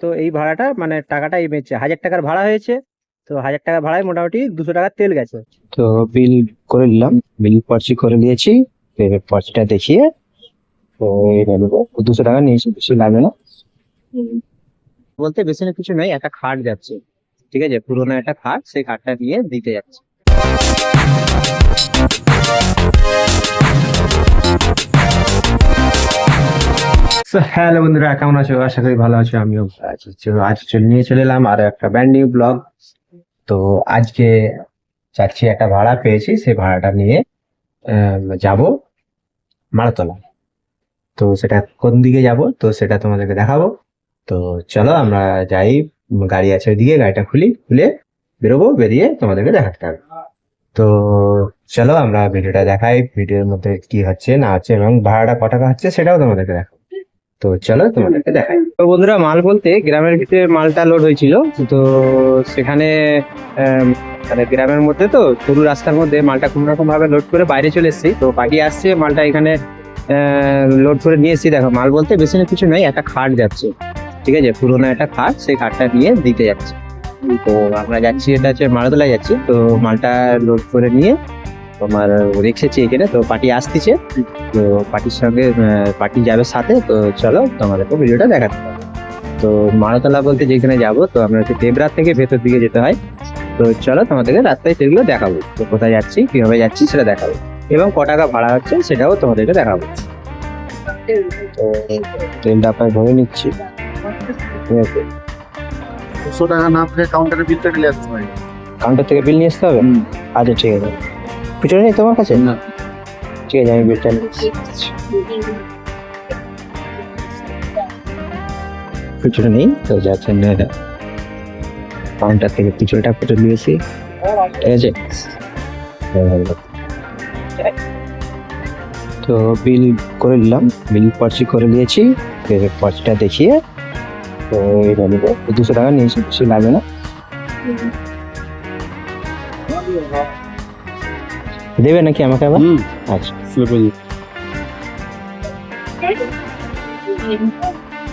তো এই ভাড়াটা মানে টাকাটা এই বেচছে হাজার টাকার ভাড়া হয়েছে তো হাজার টাকা ভাড়ায় মোটামুটি দুশো টাকার তেল গেছে। তো বিল করে নিলাম বিল পর্চি করে নিয়েছি এবার পর্চিটা দেখিয়ে তো দুশো টাকা নিয়েছি বেশি লাগবে না। বলতে বেশি না কিছু নয় একটা খাট যাচ্ছে ঠিক আছে পুরোনো একটা খাট সেই খাটটা নিয়ে দিতে যাচ্ছে। হ্যালো বন্ধুরা, কেমন আছো? আশা করি ভালো আছো, আমিও আছি। আজ নিয়ে চলে এলাম আর একটা ব্র্যান্ড নিউ ব্লগ তো আজকে যাচ্ছি একটা ভাড়া পেয়েছি, সেই ভাড়াটা নিয়ে যাব মারাতলা। তো সেটা কোন দিকে যাব? তো সেটা তোমাদেরকে দেখাবো। তো চলো আমরা যাই, গাড়ি আছে ওইদিকে, গাড়িটা খুলি, খুলে বেরোবো, বেরিয়ে তোমাদেরকে দেখাতে হবে। তো চলো আমরা ভিডিওটা দেখাই, ভিডিওর মধ্যে কি হচ্ছে, না হচ্ছে, এবং ভাড়াটা ক টাকা হচ্ছে, সেটাও তোমাদেরকে দেখাবো। তো চলো তোমাদেরকে দেখাই। তো বন্ধুরা, মাল বলতে গ্রামের ভিতরে মালটা লোড হয়েছিল। তো সেখানে মানে গ্রামের মধ্যে তো সরু রাস্তার মধ্যে মালটা কোনো রকম ভাবে লোড করে বাইরে চলে এসেছি। তো বাকি আসছে মালটা এখানে লোড করে নিয়ে এসেছি। দেখো, মাল বলতে বেশি না কিছু নয়, একটা খাট যাচ্ছে। ঠিক আছে, পুরোনো একটা খাট, সেই খাটটা নিয়ে দিতে যাচ্ছে। তো আমরা যাচ্ছি, এটা হচ্ছে মারাতলায় যাচ্ছি। তো মালটা লোড করে নিয়ে তোমার রেখেছি এখানে তো পার্টি আসতেছে। তো পার্টির সঙ্গে পার্টি যাবে সাথে তো চলো তোমাদেরকে ভিডিওটা দেখাতে হবে। তো মারাতলা বলতে যেখানে যাব তো আমরা হচ্ছে দেবরাত থেকে ভেতর দিকে যেতে হয়। তো চলো তোমাদেরকে রাস্তায় সেগুলো দেখাবো তো কোথায় যাচ্ছি কীভাবে যাচ্ছি সেটা দেখাবো। এবং ক টাকা ভাড়া হচ্ছে সেটাও তোমাদেরকে দেখাবো। তো ট্রেনটা আপনার ভরে নিচ্ছি। দুশো টাকা না পেলে কাউন্টারে বিলটা দিলে আসতে পারি কাউন্টার থেকে বিল নিয়ে আসতে হবে? আচ্ছা ঠিক আছে। পিছনে নেই তোমার কাছে? না। ঠিক আছে আমি আসছি। পিছনে নেই? তো যাচ্ছেন না এটা কাউন্টার থেকে পিছনটা কেটে নিয়েছি। ঠিক আছে? তো বিল করে নিলাম। বিল পর্চি করে নিয়েছি। পর্চিটা দেখিয়ে তো এটা নেব দুশো টাকা নিয়েছি কিছু লাগবে না? দেবে নাকি আমাকে আবার? আচ্ছা।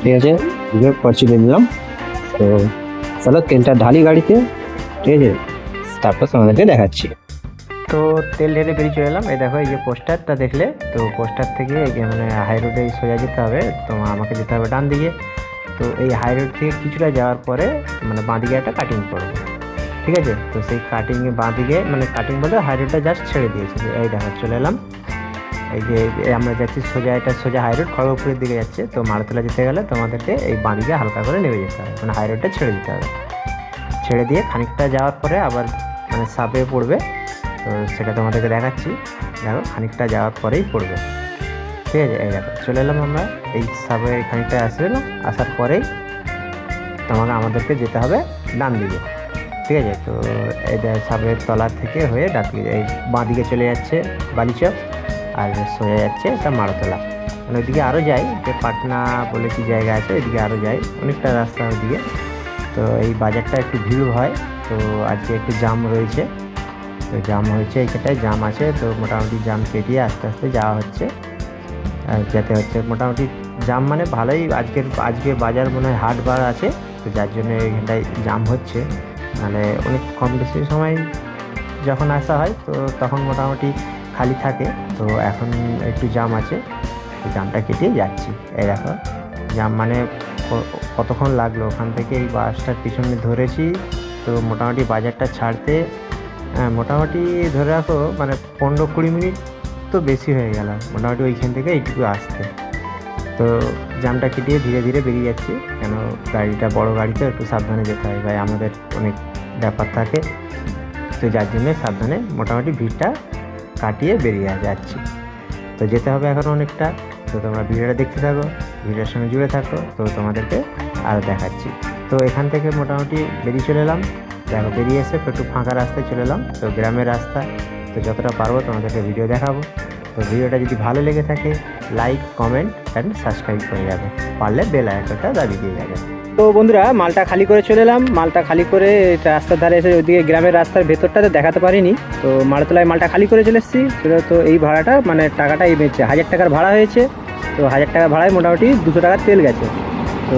ঠিক আছে পর্চি নিয়ে নিলাম তো চলো তেলটা ঢালি গাড়িতে। ঠিক আছে তারপর তোমাদেরকে দেখাচ্ছি। তো তেল ঢেলে বেরিয়ে চলে এলাম। এই দেখো এই যে পোস্টারটা দেখলে তো পোস্টার থেকে মানে হাই রোডে সোজা যেতে হবে। তো আমাকে যেতে হবে ডান দিকে। তো এই হাই রোড থেকে কিছুটা যাওয়ার পরে মানে বাঁ দিকে একটা কাটিং পড়বে ঠিক আছে? তো সেই কাটিং এ বাঁ দিকে মানে কাটিং বলতে হাই রোডটা জাস্ট ছেড়ে দিয়েছে যে, এই দেখো, চলে এলাম। এই যে আমরা যাচ্ছি সোজা, এটা সোজা হাই রোড খড়গপুরের দিকে যাচ্ছে। তো মারতলা যেতে গেলে তোমাদেরকে এই বাঁ দিকে হালকা করে নেমে যেতে হবে। মানে হাই রোডটা ছেড়ে দিতে হবে। ছেড়ে দিয়ে খানিকটা যাওয়ার পরে আবার মানে সাপে পড়বে। তো সেটা তোমাদেরকে দেখাচ্ছি। দেখো, খানিকটা যাওয়ার পরেই পড়বে। ঠিক আছে? এই দেখো, চলে এলাম আমরা। এই সাপে খানিকটা আসে এলাম আসার পরেই তোমাকে আমাদেরকে যেতে হবে ডান দিকে ঠিক আছে? তো এটা সাবের তলার থেকে হয়ে দিকে এই বাঁ দিকে চলে যাচ্ছে বালিচক আর সোজা যাচ্ছে এটা মারতলা। মানে ওইদিকে আরও যাই, যে পাটনা বলে কি জায়গা আছে, ওইদিকে আরও যাই। অনেকটা রাস্তা ওইদিকে। তো এই বাজারটা একটু ভিড় হয়, তো আজকে একটু জাম রয়েছে। তো জাম হয়েছে এইখানটায় জাম আছে, তো মোটামুটি জাম কেটিয়ে আস্তে আস্তে যাওয়া হচ্ছে। আর যেতে হচ্ছে। মোটামুটি জাম মানে ভালোই, আজকের, আজকে বাজার মনে হয় হাট বার আছে, তো যার জন্য এখানটায় জাম হচ্ছে। মানে অনেক কম বেশি সময় যখন আসা হয় তো তখন মোটামুটি খালি থাকে। তো এখন একটু জাম আছে জামটা কেটে যাচ্ছি। এই দেখো জাম মানে কতক্ষণ লাগল? ওখান থেকে এই বাসটার পিছনে ধরেছি তো মোটামুটি বাজারটা ছাড়তে হ্যাঁ, মোটামুটি ধরে রাখো মানে পনেরো কুড়ি মিনিট তো বেশি হয়ে গেল। মোটামুটি ওইখান থেকে এইটুকু আসতে। তো জামটা কেটিয়ে ধীরে ধীরে বেরিয়ে যাচ্ছি। কেন গাড়িটা বড় গাড়িতে একটু সাবধানে যেতে হয়। ভাই, আমাদের অনেক ব্যাপার থাকে। তো যার জন্য সাবধানে মোটামুটি ভিড়টা কাটিয়ে বেরিয়ে যাচ্ছি। তো যেতে হবে এখন অনেকটা। তো তোমরা ভিডিওটা দেখতে থাকো, ভিডিওর সঙ্গে জুড়ে থাকো। তো তোমাদেরকে আরও দেখাচ্ছি। তো এখান থেকে মোটামুটি বেরিয়ে চলে এলাম। দেখো, বেরিয়ে এসে একটু ফাঁকা রাস্তায় চলে এলাম। তো গ্রামের রাস্তা। তো যতটা পারব তোমাদেরকে ভিডিও দেখাবো। তো ভিডিওটা যদি ভালো লেগে থাকে লাইক কমেন্ট অ্যান্ড সাবস্ক্রাইব করে যাবে পারলে বেল আইকনটা দাবি দিয়ে যাবে তো বন্ধুরা, মালটা খালি করে চলে এলাম। মালটা খালি করে রাস্তার ধারে এসে ওইদিকে গ্রামের রাস্তার ভেতরটাতে দেখাতে পারিনি। তো মারতলায় মালটা খালি করে চলে এসেছি। সেটা তো এই ভাড়াটা মানে টাকাটা এই হাজার টাকার ভাড়া হয়েছে। তো হাজার টাকা ভাড়ায় মোটামুটি দুশো টাকার তেল গেছে। তো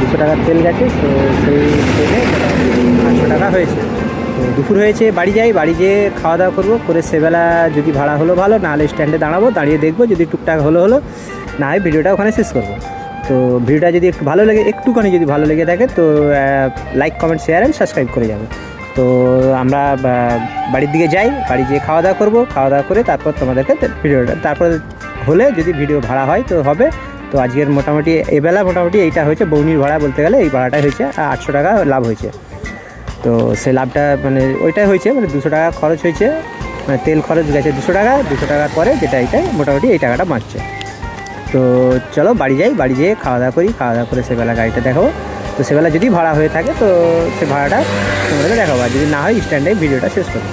দুশো টাকার তেল গেছে, তো সেই তেলে আটশো টাকা হয়েছে। দুপুর হয়েছে, বাড়ি যাই, বাড়ি যেয়ে খাওয়া দাওয়া করব, করে সেবেলা যদি ভাড়া হলো ভালো, নাহলে স্ট্যান্ডে দাঁড়াবো, দাঁড়িয়ে দেখব যদি টুকটাক হলো হলো, না হয় ভিডিওটা ওখানে শেষ করব। তো ভিডিওটা যদি একটু ভালো লাগে, একটুখানি যদি ভালো লেগে থাকে, তো like comment share and subscribe করে যাবে। তো আমরা বাড়ির দিকে যাই, বাড়ি যেয়ে খাওয়া দাওয়া করব, খাওয়া দাওয়া করে তারপর তোমাদেরকে ভিডিওটা তারপর হলে যদি ভিডিও ভাড়া হয়, তো হবে। তো আজকের মোটামুটি, এবেলা মোটামুটি এইটা হয়েছে, বৌনির ভাড়া বলতে গেলে এই ভাড়াটা হয়েছে, আটশো টাকা লাভ হয়েছে। তো সে লাভটা মানে ওইটাই হয়েছে মানে দুশো টাকা খরচ হয়েছে মানে তেল খরচ গেছে দুশো টাকা, দুশো টাকার পরে যেটা এটাই মোটামুটি এই টাকাটা বাঁচছে। তো চলো বাড়ি যাই, বাড়ি যেয়ে খাওয়া দাওয়া করি, খাওয়া দাওয়া করে সেবেলা গাড়িটা দেখাবো তো সেবেলা যদি ভাড়া হয়ে থাকে তো সে ভাড়াটা তোমাদেরকে দেখাবো, আর যদি না হয় স্ট্যান্ডে ভিডিওটা শেষ করব।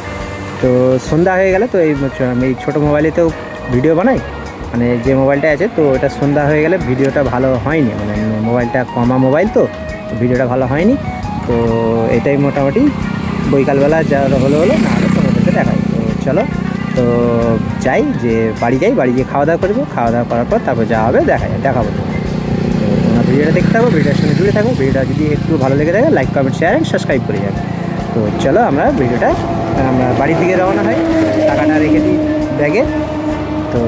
তো সন্ধ্যা হয়ে গেলে তো এই আমি ছোটো মোবাইলেতেও ভিডিও বানাই মানে যে মোবাইলটা আছে তো এটা সন্ধ্যা হয়ে গেলে ভিডিওটা ভালো হয়নি মানে মোবাইলটা কমা মোবাইল তো, ভিডিওটা ভালো হয়নি। তো এটাই মোটামুটি। বৈকালবেলা যা হলো হলো, না হলে তোমাদেরকে দেখাই তো চলো, তো যাই, যে বাড়ি যাই, বাড়ি গিয়ে খাওয়া দাওয়া করব খাওয়া দাওয়া করার পর তারপর যা হবে দেখা যায় দেখাবো। তো তোমরা ভিডিওটা দেখতে থাকো ভিডিওর সঙ্গে জুড়ে থাকো। ভিডিওটা যদি একটু ভালো লেগে থাকে like comment share and subscribe করে যাবে। তো চলো আমরা ভিডিওটা, আমরা বাড়ির দিকে রওনা হয় টাকাটা রেখে দিই ব্যাগে। তো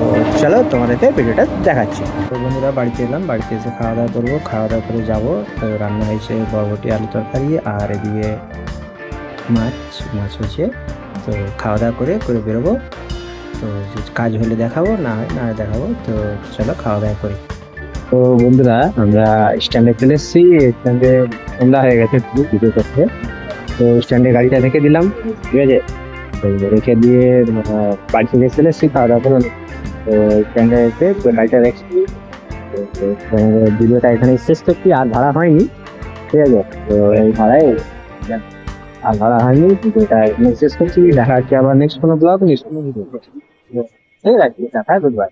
চলো তোমাদেরকে ভিডিওটা দেখাচ্ছি। তো বন্ধুরা, বাড়িতে এলাম, বাড়িতে এসে খাওয়া দাওয়া করব। খাওয়া দাওয়া করে যাব। তো রান্না হয়েছে বরবটি, আলু তরকারি আর এদিকে মাছ মাছ হয়েছে। তো খাওয়া দাওয়া করে করে বেরোবো। তো কাজ হলে দেখাবো, না না দেখাবো। তো চলো খাওয়া দাওয়া করি। তো বন্ধুরা, আমরা স্ট্যান্ডে চলে এসেছি। স্ট্যান্ডে সন্ধ্যা হয়ে গেছে ভিডিও করতে। তো স্ট্যান্ডে গাড়িটা রেখে দিলাম, ঠিক আছে? রেখে দিয়ে বাড়ি থেকে চলে এসেছি খাওয়া দাওয়া করে তো স্ট্যান্ডে তো গাড়িটা দেখছি তো, ভিডিওটা এখানে শেষ করছি আর ভাড়া হয়নি। ঠিক আছে তো এই ভাড়ায় আর ভাড়া হয়নি ভিডিওটা এখানে শেষ করছি। দেখা হচ্ছে আবার নেক্সট কোনো ব্লগ নেক্সট কোনো ভিডিও ঠিক আছে দেখা গুড বাই